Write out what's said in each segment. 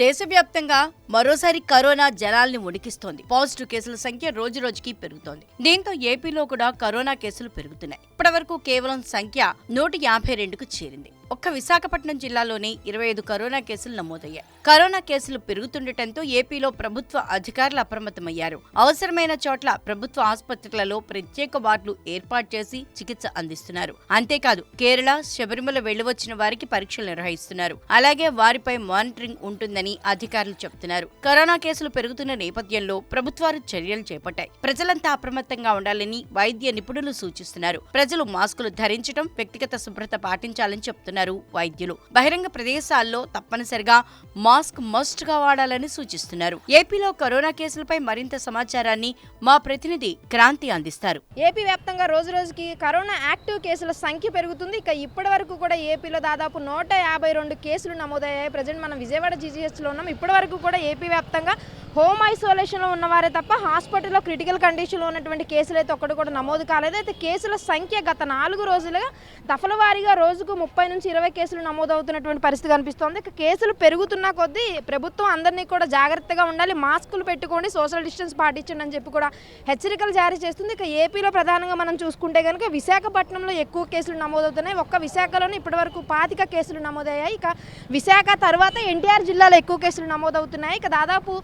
దేశవ్యాప్తంగా మరోసారి కరోనా జనాల్ని ఉడికిస్తోంది. పాజిటివ్ కేసుల సంఖ్య రోజు రోజుకి పెరుగుతోంది. దీంతో ఏపీలో కూడా కరోనా కేసులు పెరుగుతున్నాయి. ఇప్పటివరకు కేవలం సంఖ్య నూట యాభై రెండుకు చేరింది. ఒక్క విశాఖపట్నం జిల్లాలోనే ఇరవై ఐదు కరోనా కేసులు నమోదయ్యాయి. కరోనా కేసులు పెరుగుతుండటంతో ఏపీలో ప్రభుత్వ అధికారులు అప్రమత్తమయ్యారు. అవసరమైన చోట్ల ప్రభుత్వ ఆసుపత్రులలో ప్రత్యేక వార్డులు ఏర్పాటు చేసి చికిత్స అందిస్తున్నారు. అంతేకాదు కేరళ శబరిమల వెళ్ళివచ్చిన వారికి పరీక్షలు నిర్వహిస్తున్నారు. అలాగే వారిపై మానిటరింగ్ ఉంటుందని అధికారులు చెబుతున్నారు. కరోనా కేసులు పెరుగుతున్న నేపథ్యంలో ప్రభుత్వాలు చర్యలు చేపట్టాయి. ప్రజలంతా అప్రమత్తంగా ఉండాలని వైద్య నిపుణులు సూచిస్తున్నారు. ప్రజలు మాస్కులు ధరించడం వ్యక్తిగత శుభ్రత పాటించాలని చెప్తున్నారు వైద్యులు. బహిరంగ ప్రదేశాల్లో తప్పనిసరిగా మాస్క్ మస్ట్గా వాడాలని సూచిస్తున్నారు. ఏపీలో కరోనా కేసులపై మరింత సమాచారాన్ని మా ప్రతినిధి క్రాంతి అందిస్తారు. ఏపీ వ్యాప్తంగా రోజు రోజుకి కరోనా యాక్టివ్ కేసుల సంఖ్య పెరుగుతుంది. ఇక ఇప్పటి వరకు కూడా ఏపీలో దాదాపు నూట యాభై రెండు కేసులు నమోదయ్యాయి. ప్రజెంట్ మనం విజయవాడ జీజీహెచ్లో ఉన్నాం. ఇప్పటి వరకు కూడా ఏపీ వ్యాప్తంగా హోమ్ ఐసోలేషన్లో ఉన్నవారే తప్ప హాస్పిటల్లో క్రిటికల్ కండిషన్లో ఉన్నటువంటి కేసులు అయితే ఒక్కటి కూడా నమోదు కాలేదు. అయితే కేసుల సంఖ్య గత నాలుగు రోజులుగా దఫలవారీగా రోజుకు ముప్పై నుంచి ఇరవై కేసులు నమోదవుతున్నటువంటి పరిస్థితి కనిపిస్తోంది. ఇక కేసులు పెరుగుతున్న కొద్దీ ప్రభుత్వం అందరినీ కూడా జాగ్రత్తగా ఉండాలి. మాస్కులు పెట్టుకోండి సోషల్ డిస్టెన్స్ పాటించండి అని చెప్పి కూడా హెచ్చరికలు జారీ చేస్తుంది. ఇక ఏపీలో ప్రధానంగా మనం చూసుకుంటే కనుక విశాఖపట్నంలో ఎక్కువ కేసులు నమోదవుతున్నాయి. ఒక్క విశాఖలోనే ఇప్పటివరకు పాతిక కేసులు నమోదయ్యాయి. ఇక విశాఖ తర్వాత ఎన్టీఆర్ జిల్లాలో ఎక్కువ కేసులు నమోదవుతున్నాయి. ఇక దాదాపు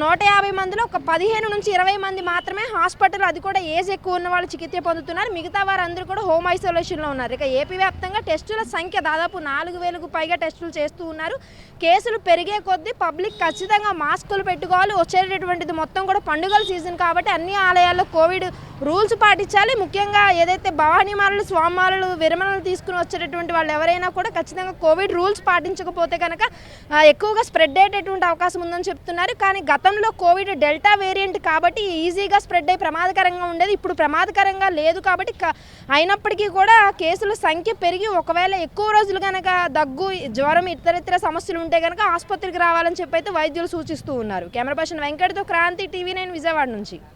నూట యాభై మందిలో ఒక పదిహేను నుంచి ఇరవై మంది మాత్రమే హాస్పిటల్ అది కూడా ఏజ్ ఎక్కువ ఉన్న వాళ్ళు చికిత్స పొందుతున్నారు. మిగతా వారందరూ కూడా హోమ్ ఐసోలేషన్లో ఉన్నారు. ఇక ఏపీ వ్యాప్తంగా టెస్టుల సంఖ్య దాదాపు నాలుగు వేలకు పైగా టెస్టులు చేస్తూ ఉన్నారు. కేసులు పెరిగే కొద్దీ పబ్లిక్ ఖచ్చితంగా మాస్కులు పెట్టుకోవాలి. వచ్చేటటువంటిది మొత్తం కూడా పండుగల సీజన్ కాబట్టి అన్ని ఆలయాల్లో కోవిడ్ రూల్స్ పాటించాలి. ముఖ్యంగా ఏదైతే భవానీమాలలు స్వామిమాలలు విరమణలు తీసుకుని వచ్చేటటువంటి వాళ్ళు ఎవరైనా కూడా ఖచ్చితంగా కోవిడ్ రూల్స్ పాటించకపోతే కనుక ఎక్కువగా స్ప్రెడ్ అయ్యేటటువంటి అవకాశం ఉందని చెప్తున్నారు. కానీ గతంలో కోవిడ్ డెల్టా వేరియంట్ కాబట్టి ఈజీగా స్ప్రెడ్ అయ్యి ప్రమాదకరంగా ఉండేది. ఇప్పుడు ప్రమాదకరంగా లేదు కాబట్టి క- అయినప్పటికీ కూడా కేసుల సంఖ్య పెరిగి ఒకవేళ ఎక్కువ రోజులు కనుక దగ్గు జ్వరం ఇతరితర సమస్యలు ఉంటే కనుక ఆసుపత్రికి రావాలని చెప్పి అయితే వైద్యులు సూచిస్తూ ఉన్నారు. కెమెరా పర్సన్ వెంకటతో క్రాంతి టీవీ నైన్ విజయవాడ నుంచి.